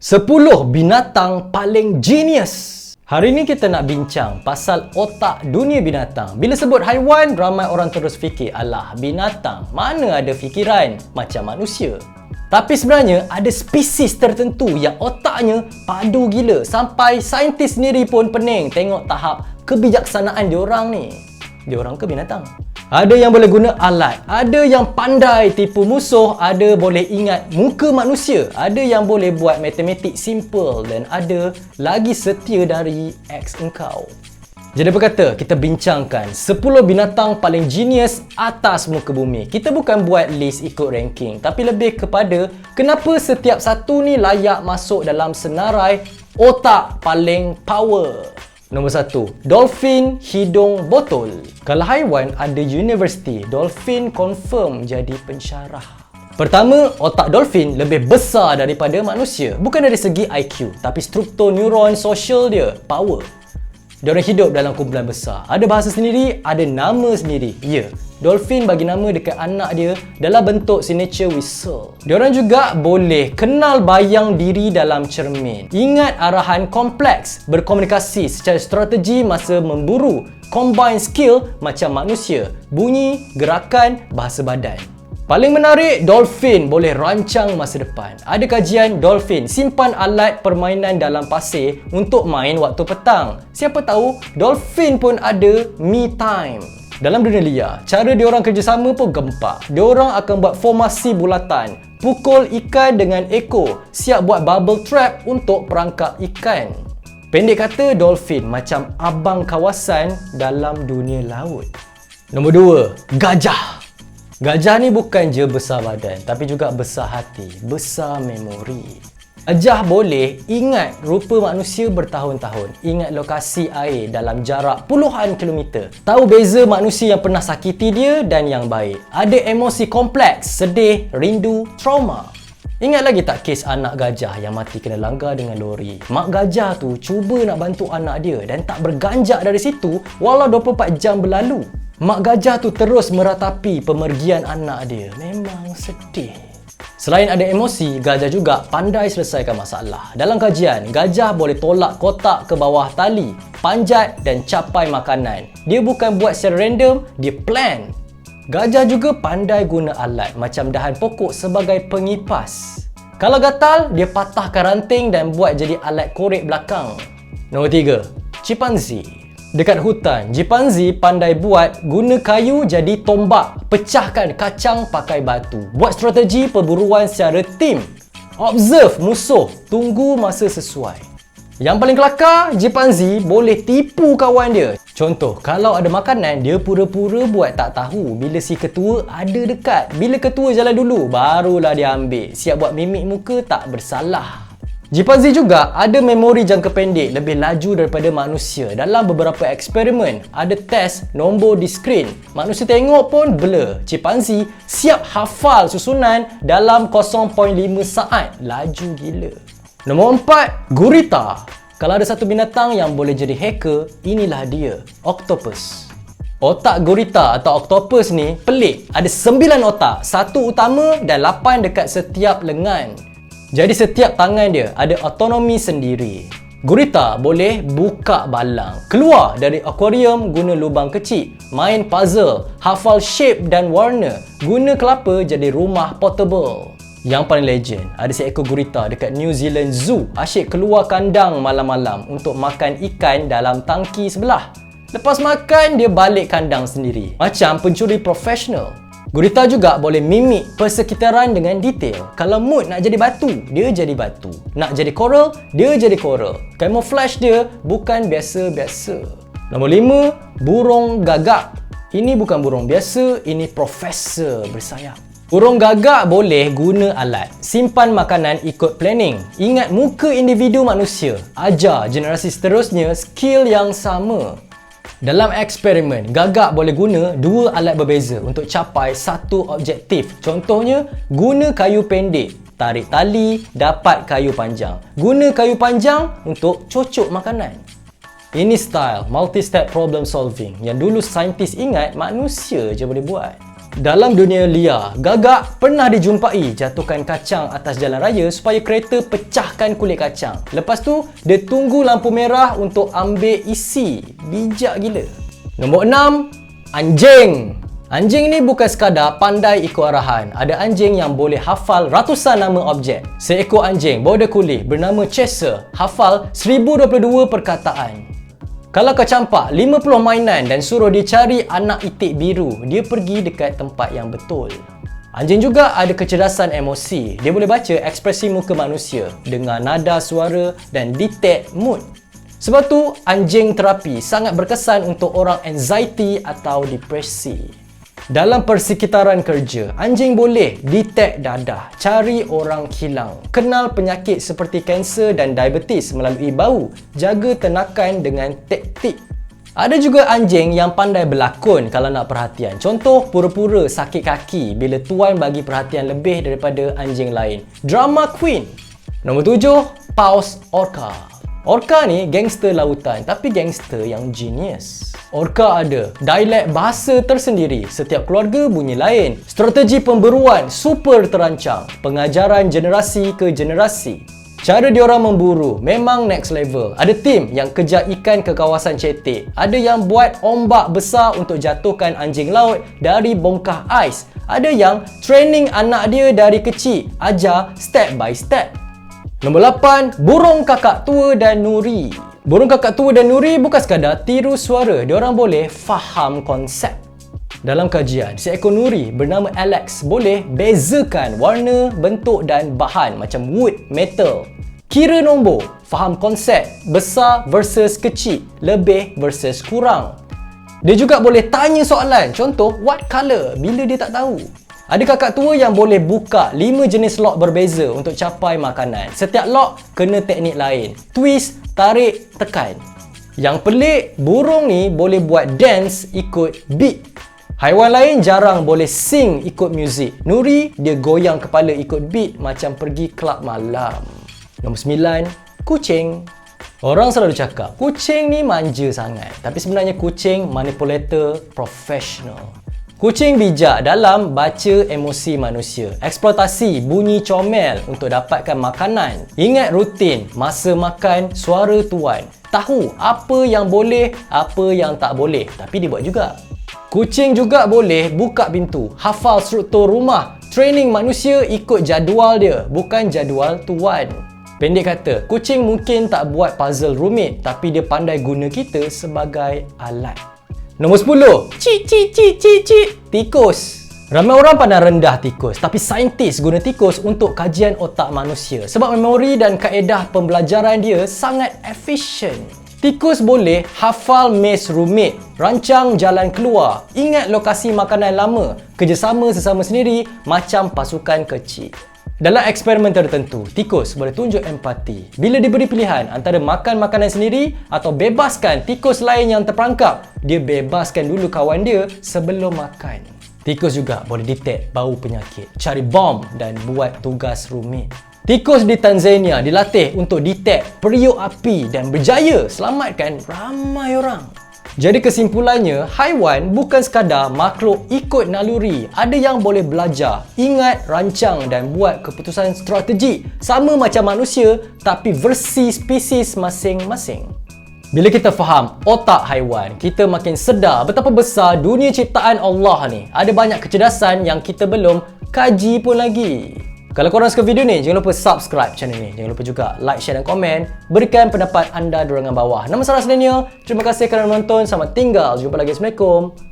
10 binatang paling genius. Hari ini kita nak bincang pasal otak dunia binatang. Bila sebut haiwan, ramai orang terus fikir, alah binatang, mana ada fikiran macam manusia. Tapi sebenarnya ada spesies tertentu yang otaknya padu gila sampai saintis sendiri pun pening tengok tahap kebijaksanaan diorang ni. Diorang ke binatang? Ada yang boleh guna alat, ada yang pandai tipu musuh, ada boleh ingat muka manusia, ada yang boleh buat matematik simple dan ada lagi setia dari ex engkau. Jadi apa kata kita bincangkan 10 binatang paling genius atas muka bumi. Kita bukan buat list ikut ranking tapi lebih kepada kenapa setiap satu ni layak masuk dalam senarai otak paling power. Nombor satu, dolphin hidung botol. Kalau haiwan ada universiti, dolphin confirm jadi pensyarah. Pertama, otak dolphin lebih besar daripada manusia. Bukan dari segi IQ, tapi struktur neuron sosial dia, power. Diorang hidup dalam kumpulan besar. Ada bahasa sendiri, ada nama sendiri. Ya, Dolphin bagi nama dekat anak dia dalam bentuk signature whistle. Diorang juga boleh kenal bayang diri dalam cermin. Ingat arahan kompleks, berkomunikasi secara strategi masa memburu, combine skill macam manusia, bunyi, gerakan, bahasa badan. Paling menarik, dolphin boleh rancang masa depan. Ada kajian dolphin simpan alat permainan dalam pasir untuk main waktu petang. Siapa tahu, dolphin pun ada me time. Dalam dunia liar, cara diorang kerjasama pun gempak. Diorang akan buat formasi bulatan, pukul ikan dengan ekor, siap buat bubble trap untuk perangkap ikan. Pendek kata, dolphin macam abang kawasan dalam dunia laut. Nombor dua, gajah. Gajah ni bukan je besar badan, tapi juga besar hati, besar memori. Gajah boleh ingat rupa manusia bertahun-tahun, ingat lokasi air dalam jarak puluhan kilometer. Tahu beza manusia yang pernah sakiti dia dan yang baik. Ada emosi kompleks, sedih, rindu, trauma. Ingat lagi tak kes anak gajah yang mati kena langgar dengan lori? Mak gajah tu cuba nak bantu anak dia dan tak berganjak dari situ walau 24 jam berlalu. Mak gajah tu terus meratapi pemergian anak dia. Memang sedih. Selain ada emosi, gajah juga pandai selesaikan masalah. Dalam kajian, gajah boleh tolak kotak ke bawah tali, panjat dan capai makanan. Dia bukan buat secara random, dia plan. Gajah juga pandai guna alat macam dahan pokok sebagai pengipas. Kalau gatal, dia patahkan ranting dan buat jadi alat korek belakang. Nombor tiga, Chimpanzee. Dekat hutan, Jipanzi pandai buat guna kayu jadi tombak, pecahkan kacang pakai batu. Buat strategi perburuan secara tim. Observe musuh, tunggu masa sesuai. Yang paling kelakar, Jipanzi boleh tipu kawan dia. Contoh, kalau ada makanan, dia pura-pura buat tak tahu bila si ketua ada dekat. Bila ketua jalan dulu, barulah dia ambil. Siap buat mimik muka tak bersalah. Chimpanzee juga ada memori jangka pendek lebih laju daripada manusia. Dalam beberapa eksperimen, ada test nombor di skrin. Manusia tengok pun blur. Chimpanzee siap hafal susunan dalam 0.5 saat. Laju gila. Nombor 4, gurita. Kalau ada satu binatang yang boleh jadi hacker, inilah dia, octopus. Otak gurita atau octopus ni pelik. Ada 9 otak, satu utama dan 8 dekat setiap lengan. Jadi setiap tangan dia ada autonomi sendiri. Gurita boleh buka balang, keluar dari akuarium guna lubang kecil, main puzzle, hafal shape dan warna, guna kelapa jadi rumah portable. Yang paling legend, ada seekor gurita dekat New Zealand Zoo asyik keluar kandang malam-malam untuk makan ikan dalam tangki sebelah. Lepas makan, dia balik kandang sendiri. Macam pencuri profesional. Gurita juga boleh mimik persekitaran dengan detail. Kalau mood nak jadi batu, dia jadi batu. Nak jadi coral, dia jadi coral. Camouflage dia bukan biasa-biasa. Nombor lima, burung gagak. Ini bukan burung biasa, ini profesor bersayap. Burung gagak boleh guna alat. Simpan makanan ikut planning. Ingat muka individu manusia. Ajar generasi seterusnya skill yang sama. Dalam eksperimen, gagak boleh guna dua alat berbeza untuk capai satu objektif. Contohnya, guna kayu pendek, tarik tali, dapat kayu panjang. Guna kayu panjang untuk cocok makanan. Ini style multi-step problem solving yang dulu saintis ingat manusia je boleh buat. Dalam dunia liar, gagak pernah dijumpai jatuhkan kacang atas jalan raya supaya kereta pecahkan kulit kacang. Lepas tu, dia tunggu lampu merah untuk ambil isi. Bijak gila. Nombor 6, anjing. Anjing ni bukan sekadar pandai ikut arahan. Ada anjing yang boleh hafal ratusan nama objek. Seekor anjing border collie bernama Chaser hafal 1022 perkataan. Kalau kau campak 50 mainan dan suruh dia cari anak itik biru, dia pergi dekat tempat yang betul. Anjing juga ada kecerdasan emosi. Dia boleh baca ekspresi muka manusia dengan nada suara dan detect mood. Sebab tu, anjing terapi sangat berkesan untuk orang anxiety atau depresi. Dalam persekitaran kerja, anjing boleh detect dadah, cari orang kilang, kenal penyakit seperti kanser dan diabetes melalui bau, jaga tenakan dengan taktik. Ada juga anjing yang pandai berlakon kalau nak perhatian. Contoh, pura-pura sakit kaki bila tuan bagi perhatian lebih daripada anjing lain. Drama Queen. Nombor tujuh, Paus Orca. Orca ni gangster lautan tapi gangster yang genius. Orca ada dialek bahasa tersendiri, setiap keluarga bunyi lain, strategi pemburuan super terancang, pengajaran generasi ke generasi. Cara diorang memburu memang next level. Ada tim yang kejar ikan ke kawasan cetek. Ada yang buat ombak besar untuk jatuhkan anjing laut dari bongkah ais. Ada yang training anak dia dari kecil, ajar step by step. Nombor 8, burung kakak tua dan nuri. Burung kakak tua dan Nuri bukan sekadar tiru suara, diorang boleh faham konsep. Dalam kajian, seekor Nuri bernama Alex boleh bezakan warna, bentuk dan bahan macam wood, metal. Kira nombor, faham konsep, besar versus kecil, lebih versus kurang. Dia juga boleh tanya soalan, contoh what color bila dia tak tahu. Ada kakak tua yang boleh buka 5 jenis lock berbeza untuk capai makanan. Setiap lock kena teknik lain. Twist, tarik, tekan. Yang pelik, burung ni boleh buat dance ikut beat. Haiwan lain jarang boleh sing ikut muzik. Nuri, dia goyang kepala ikut beat macam pergi kelab malam. Nombor 9, kucing. Orang selalu cakap, kucing ni manja sangat. Tapi sebenarnya kucing manipulator professional. Kucing bijak dalam baca emosi manusia. Eksploitasi bunyi comel untuk dapatkan makanan. Ingat rutin masa makan suara tuan. Tahu apa yang boleh, apa yang tak boleh. Tapi dia buat juga. Kucing juga boleh buka pintu, hafal struktur rumah, training manusia ikut jadual dia, bukan jadual tuan. Pendek kata, kucing mungkin tak buat puzzle rumit tapi dia pandai guna kita sebagai alat. Nombor 10. Cik, cik, cik, cik, cik. Tikus. Ramai orang pandang rendah tikus, tapi saintis guna tikus untuk kajian otak manusia sebab memori dan kaedah pembelajaran dia sangat efisien. Tikus boleh hafal maze rumit, rancang jalan keluar, ingat lokasi makanan lama, kerjasama sesama sendiri macam pasukan kecil. Dalam eksperimen tertentu, tikus boleh tunjuk empati. Bila diberi pilihan antara makan makanan sendiri atau bebaskan tikus lain yang terperangkap, dia bebaskan dulu kawan dia sebelum makan. Tikus juga boleh detect bau penyakit, cari bom dan buat tugas rumit. Tikus di Tanzania dilatih untuk detect periuk api dan berjaya selamatkan ramai orang. Jadi kesimpulannya, haiwan bukan sekadar makhluk ikut naluri. Ada yang boleh belajar, ingat, rancang dan buat keputusan strategi. Sama macam manusia tapi versi spesies masing-masing. Bila kita faham otak haiwan, kita makin sedar betapa besar dunia ciptaan Allah ni. Ada banyak kecerdasan yang kita belum kaji pun lagi. Kalau korang suka video ni, jangan lupa subscribe channel ni. Jangan lupa juga like, share dan komen. Berikan pendapat anda di ruangan bawah. Nama Sarah Selenia. Terima kasih kerana menonton. Selamat tinggal. Jumpa lagi. Assalamualaikum.